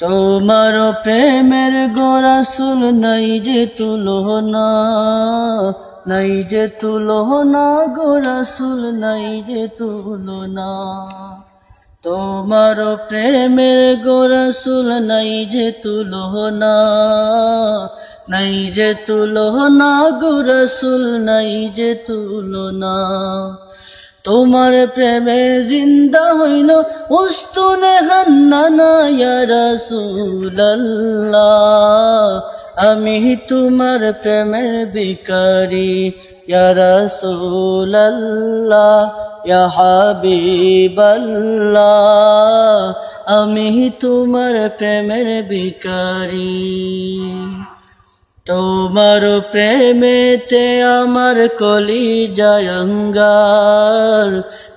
তোমার প্রেমের গোরাসুল নাই যে তুলনা, নাই যে তুলনা গোরাসুল নাই যে তুলনা। তোমার প্রেমের গোরাসুল নাই যে তুলনা, নাই যে তুলনা গোরাসুল নাই যে তুলনা। তোমার প্রেমে জিন্দা হইল উস্তুনে হান্নানা ইয়া আমি তোমার প্রেমের বিকারি রাসূলুল্লাহ, ইয়া হাবিবাল্লাহ, আমি তোমার প্রেমের বিকারি তোমার প্রেমেতে আমার কলি জয়ঙ্গার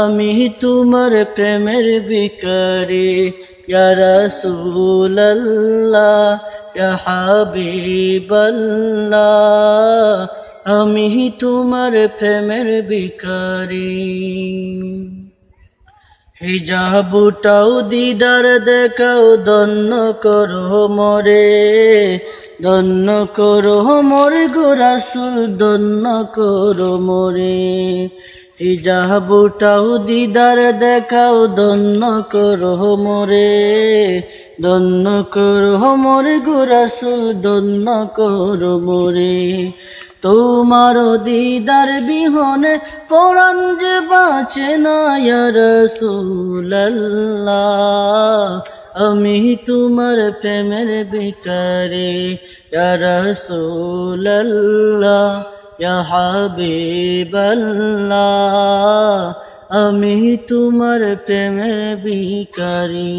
আমি তোমার প্রেমের বিকারি রসুল্লাহ হাবিবাল্লাহ। আমি তোমার প্রেমের বিকারি হিজাবুটাও দিদার দেখাও দন্ন করো মরে দন্ন করো মোর গোরাসুল দন্ন করো মোরে। হিজাবুটাও দিদার দেখাও, দন্ন করো মোরে, দন্ন করো মোর গোরাসুল দন্ন করো মোরে। তোমার দিদার বিহনে পরাণ যে বাঁচে না রসুল্লাহ আমি তোমার প্রেমের বিকারে রসুল্লাহ হাবিবাল্লাহ আমি তোমার প্রেমের বিকারি